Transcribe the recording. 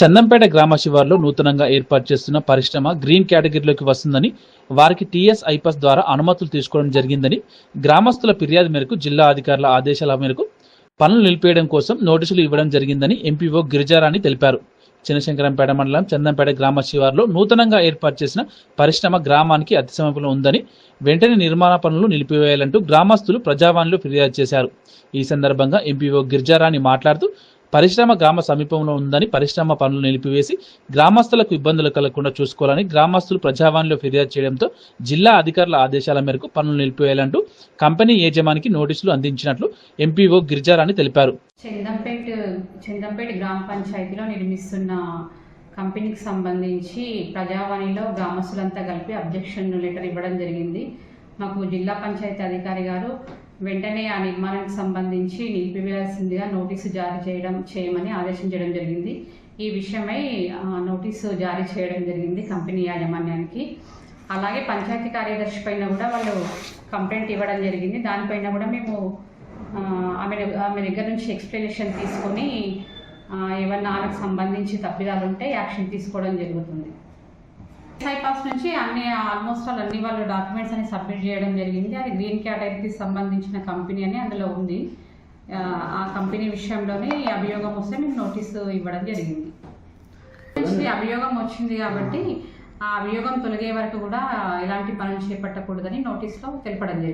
చందంపేట గ్రామ శివార్లో నూతనంగా ఏర్పాటు చేస్తున్న పరిశ్రమ గ్రీన్ కేటగిరీలోకి వస్తుందని వారికి టీఎస్ ఐపాస్ ద్వారా అనుమతులు తీసుకోవడం జరిగిందని గ్రామస్తుల ఫిర్యాదు మేరకు జిల్లా అధికారుల ఆదేశాల మేరకు పనులు నిలిపేయడం కోసం నోటీసులు ఇవ్వడం జరిగిందని ఎంపీఓ గిరిజారాణి తెలిపారు. చినశంకరంపేట మండలం చందంపేట గ్రామ శివార్లో నూతనంగా ఏర్పాటు చేసిన పరిశ్రమ గ్రామానికి అతి సమీపంలో ఉందని వెంటనే నిర్మాణ పనులు నిలిపివేయాలంటూ గ్రామస్తులు ప్రజావాణిలో ఫిర్యాదు చేశారు. ఈ సందర్భంగా ఎంపీఓ గిరిజారాణి మాట్లాడుతూ పరిశ్రమ గ్రామ సమీపంలో ఉందని పరిశ్రమ పనులు నిలిపివేసి గ్రామస్తులకు ఇబ్బందులు కలగకుండా చూసుకోవాలని గ్రామస్తులు ప్రజావాణిలో ఫిర్యాదు చేయడంతో జిల్లా అధికారుల ఆదేశాల మేరకు పనులు నిలిపివేయాలంటూ కంపెనీ యజమానికి నోటీసులు అందించినట్లు ఎంపీఓ గిరిజారాణి తెలిపారు. చందంపేట చందంపేట గ్రామ పంచాయతీలో నిర్మిస్తున్న కంపెనీకి సంబంధించి ప్రజావాణిలో గ్రామస్తులంతా కలిపి అబ్జెక్షన్ లెటర్ ఇవ్వడం జరిగింది. మాకు జిల్లా పంచాయతీ అధికారి గారు వెంటనే ఆ నిర్మాణానికి సంబంధించి నిలిపివేయాల్సిందిగా నోటీసు జారీ చేయడం చేయమని ఆదేశించడం జరిగింది. ఈ విషయమై నోటీసు జారీ చేయడం జరిగింది కంపెనీ యాజమాన్యానికి. అలాగే పంచాయతీ కార్యదర్శి పైన కూడా వాళ్ళు కంప్లైంట్ ఇవ్వడం జరిగింది. దానిపైన కూడా మేము ఆమె ఆమె దగ్గర నుంచి ఎక్స్ప్లెనేషన్ తీసుకొని ఏమన్నా ఆమెకు సంబంధించి తప్పిదాలు ఉంటే యాక్షన్ తీసుకోవడం జరుగుతుంది. సైపాస్ నుంచి అన్ని ఆల్మోస్ట్ ఆల్ అన్ని వాళ్ళు డాక్యుమెంట్స్ అని సబ్మిట్ చేయడం జరిగింది. అది గ్రీన్ కేటగిరీకి సంబంధించిన కంపెనీ అని అందులో ఉంది. ఆ, కంపెనీ విషయంలోనే ఈ అభియోగం వస్తే మేము నోటీసు ఇవ్వడం జరిగింది. అభియోగం వచ్చింది కాబట్టి ఆ అభియోగం తొలగే వరకు కూడా ఎలాంటి పనులు చేపట్టకూడదని నోటీస్లో తెలపడం జరిగింది.